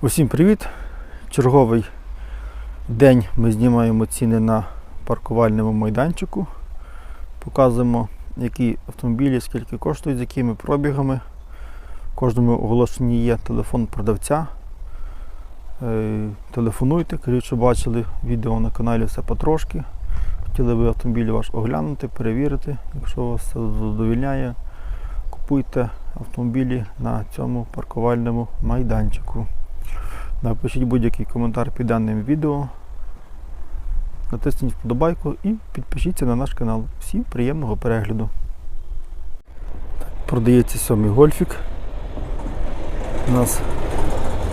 Усім привіт! Черговий день ми знімаємо ціни на паркувальному майданчику. Показуємо, які автомобілі, скільки коштують, з якими пробігами. В кожному оголошенні є телефон продавця. Е, Телефонуйте, кажіть, що бачили відео на каналі все потрошки. Хотіли ви автомобіль ваш оглянути, перевірити. Якщо вас це задовільняє, купуйте автомобілі на цьому паркувальному майданчику. Напишіть будь-який коментар під даним відео. Натисніть вподобайку і підпишіться на наш канал. Всім приємного перегляду. Продається сьомий гольфік. У нас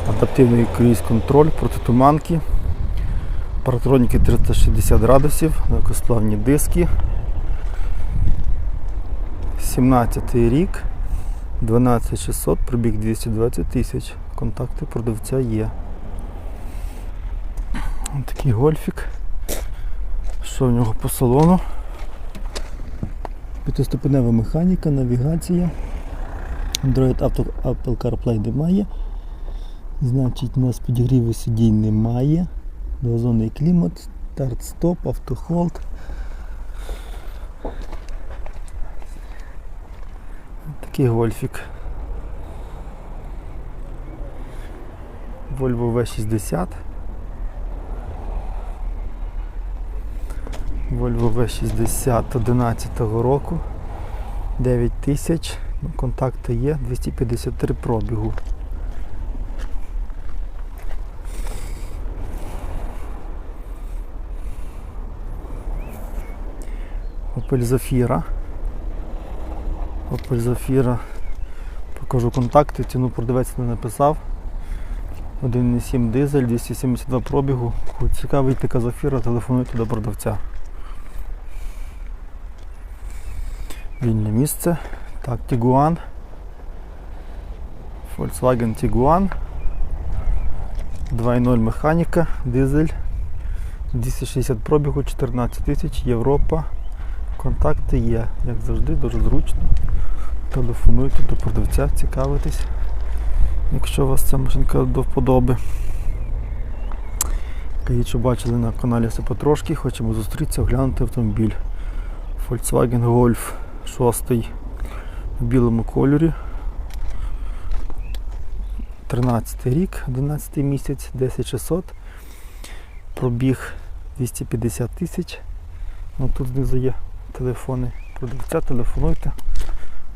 адаптивний круїз контроль проти туманки. Паратроніки 360 градусів, легкосплавні диски. 17 рік. 12600, пробіг 220 тисяч. Контакти продавця є. Ось Такий гольфік. Що в нього по салону? П'ятиступенева механіка, навігація. Android Auto, Apple CarPlay немає. Значить, у нас підігріву сидінь немає. Двозонний клімат, старт-стоп, автохолд. Такий гольфік. Volvo V60. Volvo V60 11 року. 9 тисяч. Ну, контакти є, 253 пробігу. Opel Zafira. Opel Zafira. Покажу контакти, ціну продавець не написав. 1,7 дизель, 272 пробігу. Кого цікавить така Зафіра, телефонуйте до продавця. Вільне місце. Так, Tiguan. Volkswagen Tiguan. 2.0 механіка, дизель. 260 пробігу, 14 тисяч, Європа. Контакти є, як завжди, дуже зручно. Телефонуйте до продавця, цікавитесь якщо у вас ця машинка до вподоби. Кажіть, що бачили на каналі все потрошки, хочемо зустрітися, оглянути автомобіль. Volkswagen Golf 6 в білому кольорі. 13 рік, 11 місяць, 10600. Пробіг 250 тисяч. Ну, тут знизу є телефони продавця, телефонуйте.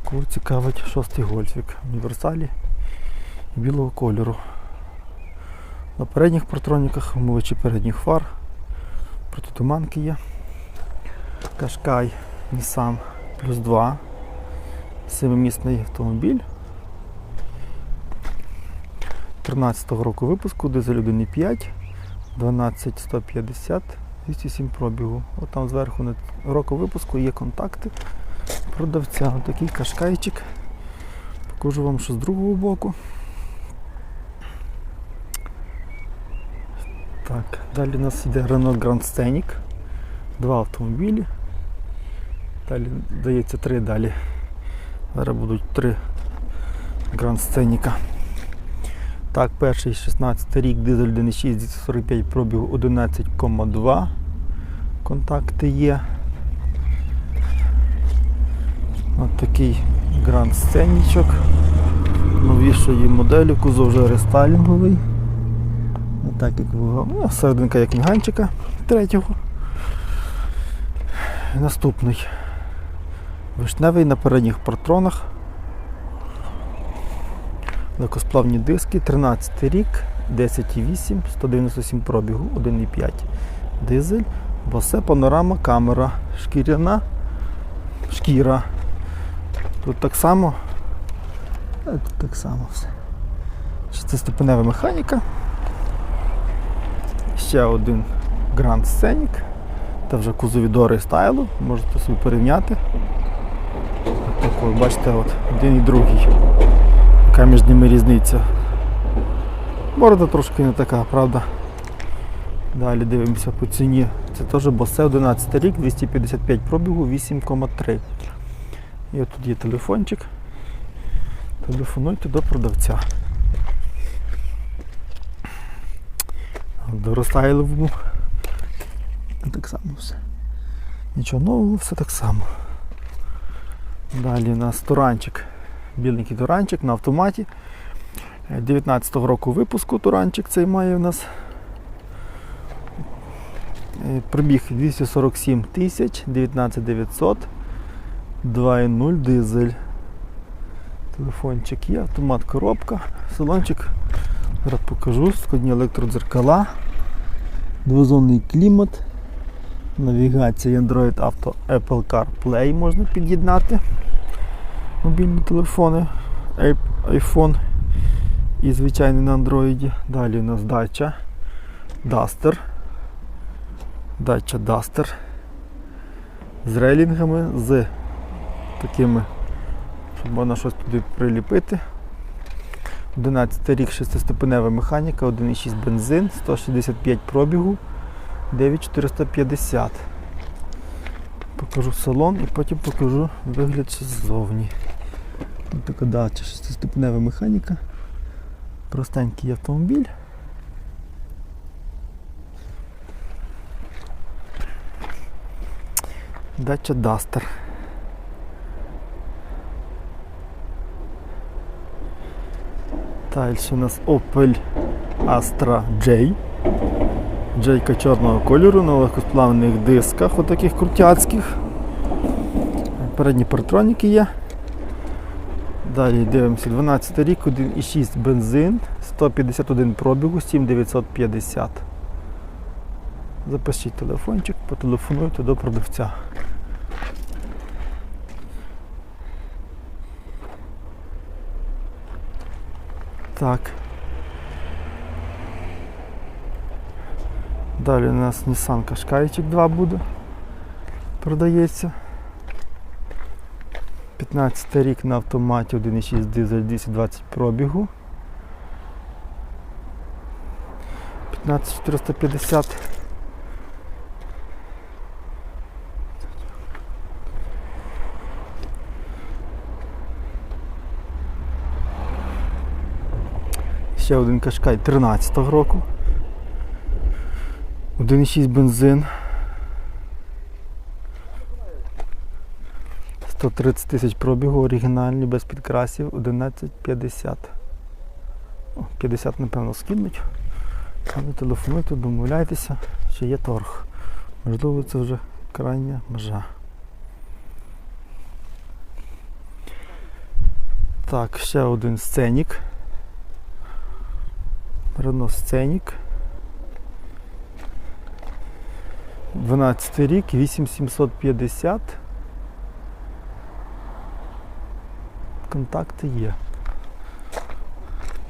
Кого цікавить шостий гольфік. В універсалі білого кольору. На передніх партроніках вмивачі передніх фар. Протитуманки є. Кашкай Nissan плюс 2. Семимісний автомобіль. 13-го року випуску, дизель 1,5, 12150, 207 пробігу. От там зверху року випуску є контакти продавця. Отакий кашкайчик. Покажу вам, що з другого боку. Так, далі у нас йде Renault Grand Scenic. Два автомобілі. Далі, здається, три далі. Зараз будуть три Grand Scenic. Так, перший 16 рік, дизель 1.6, 245 пробігу 11,2. Контакти є. Ось такий Grand Scenic. Новішої моделі, кузов вже рестайлінговий. Так як було. Ну, серединка як інганчика третього. Наступний. Вишневий на передніх партронах. Легкосплавні диски, 13 рік, 10,8, 197 пробігу, 1,5 дизель, босе, панорама, камера, шкіряна, шкіра. Тут так само. Тут так само все. Шестиступенева механіка. Ще один Grand Scenic. Це вже кузові дори стайлу, можете собі порівняти. Так, от, бачите, от, один і другий. Яка між ними різниця. Борода трошки не така, правда. Далі дивимося по ціні. Це теж босе 11 рік, 255 пробігу, 8,3. І от тут є телефончик. Телефонуйте до продавця. До рестайловому. Так само все. Нічого нового, все так само. Далі у нас туранчик. Біленький туранчик на автоматі. 19-го року випуску туранчик цей має у нас. Е, Пробіг 247 тисяч, 19 900, 2.0 дизель. Телефончик є, автомат коробка, салончик. Зараз покажу, складні електродзеркала, двозонний клімат, навігація Android Auto Apple CarPlay можна під'єднати. Мобільні телефони, iPhone і звичайний на Android. Далі у нас дача Duster. Дача Duster з рейлінгами, з такими, щоб можна щось туди приліпити. 11 рік 6-ступенева механіка, 1,6 бензин, 165 пробігу, 9450. Покажу салон і потім покажу вигляд ще ззовні. Така дача, 6-ступенева механіка. Простенький автомобіль. Дача Duster. Далі у нас Opel Astra J. Джейка чорного кольору на легкосплавних дисках, отаких крутяцьких. Передні партроніки є. Далі дивимося 12 рік, 1,6 бензин, 151 пробігу, 7950. Запишіть телефончик, потелефонуйте до продавця. Так. Далі у нас Nissan Qashqai'чик 2 буде. Продається. 15 рік на автоматі 1,6 дизель 220 пробігу. 15450. Ще один кашкай 13-го року. 1,6 бензин. 130 тисяч пробігу, оригінальний, без підкрасів, 11,50. 50, напевно, скинуть. Але телефонуйте, домовляйтеся, що є торг. Можливо, це вже крайня межа. Так, ще один сценік. Renault Сценік. 12 рік, 8750. Контакти є.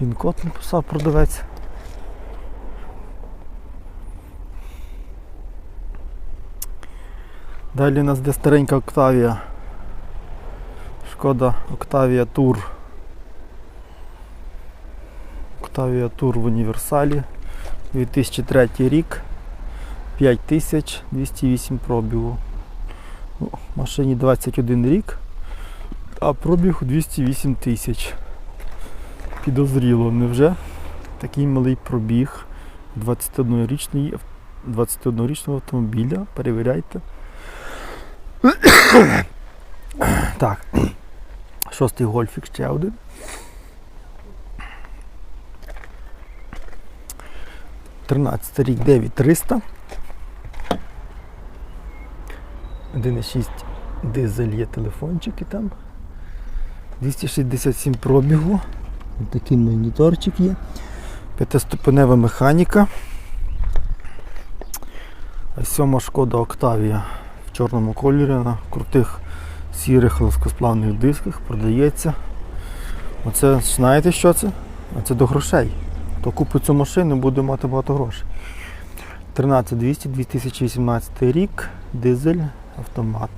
Він код написав продавець. Далі у нас де старенька Октавія. Шкода Октавія Тур. Октавія Тур в універсалі. 2003 рік. 5208 пробігу. Ну, машині 21 рік, а пробіг 208 тисяч. Підозріло, невже такий малий пробіг 21-річний 21-річного автомобіля. Перевіряйте. Так. Шостий гольфік ще один. Тринадцятий рік 9300. 1,6 дизель є телефончики там. 267 пробігу. Такий моніторчик є. П'ятиступенева механіка. Сьома шкода Октавія в чорному кольорі на крутих сірих легкосплавних дисках продається. Оце знаєте що це? Це до грошей. Хто купить цю машину, буде мати багато грошей. 13200 2018 рік, дизель, автомат.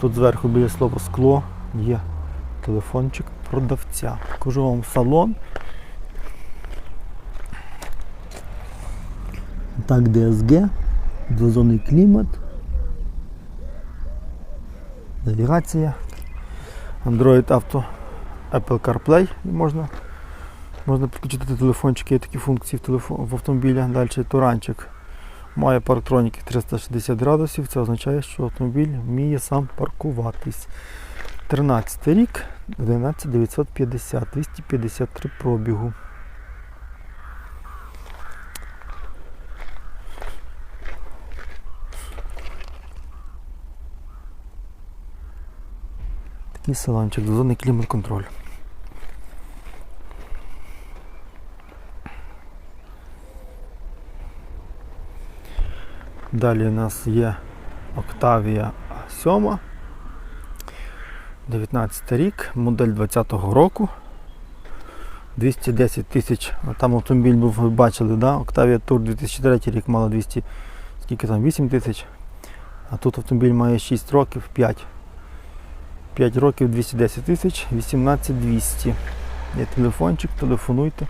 Тут зверху біля слова скло є телефончик продавця. Покажу вам салон. Так, DSG, двозонний клімат, навігація, Android Auto, Apple CarPlay можна Можна підключити телефончики, є такі функції в, телефон, в автомобілі. Далі туранчик має парктроніки 360 градусів. Це означає, що автомобіль вміє сам паркуватись. 13 рік, 11950, 253 пробігу. Такий салончик, дозонний клімат-контроль. Далі у нас є Octavia 7. 19 рік, модель 20-го року. 210 тисяч. Там автомобіль був, ви бачили, да? Octavia Tour 2003 рік мала 200, скільки там, 8 тисяч. А тут автомобіль має 6 років, 5. 5 років 210 тисяч, 18 200. Є телефончик, телефонуйте.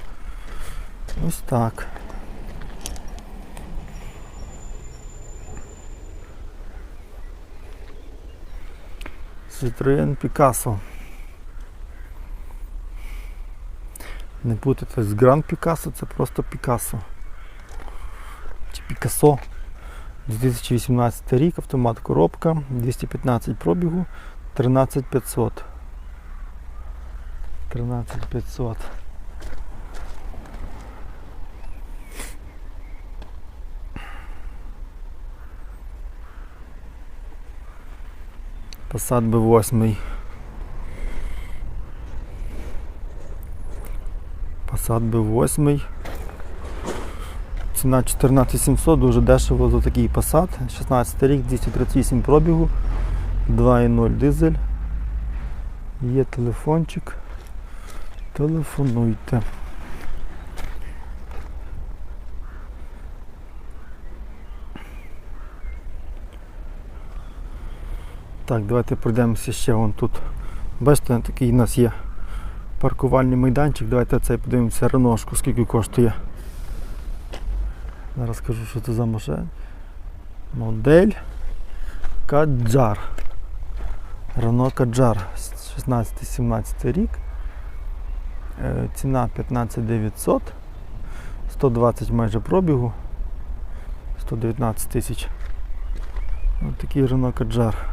Ось так. Citroen Picasso. Не путайте з Grand Picasso, це просто Picasso. Чи Picasso. 2018 рік, автомат коробка, 215 пробігу, 13500. 13500. Passat B8. Passat B8. Ціна 14700, дуже дешево за такий Passat. 16 рік, 238 пробігу, 2.0 дизель. Є телефончик. Телефонуйте. Так, давайте пройдемося ще вон тут. Бачите, такий у нас є паркувальний майданчик. Давайте цей подивимося реношку, скільки коштує. Зараз скажу, що це за машина. Модель Каджар. Рено Каджар 16-17 рік. Е, Ціна 15900. 120 майже пробігу. 119 тисяч. Ось такий Рено Каджар.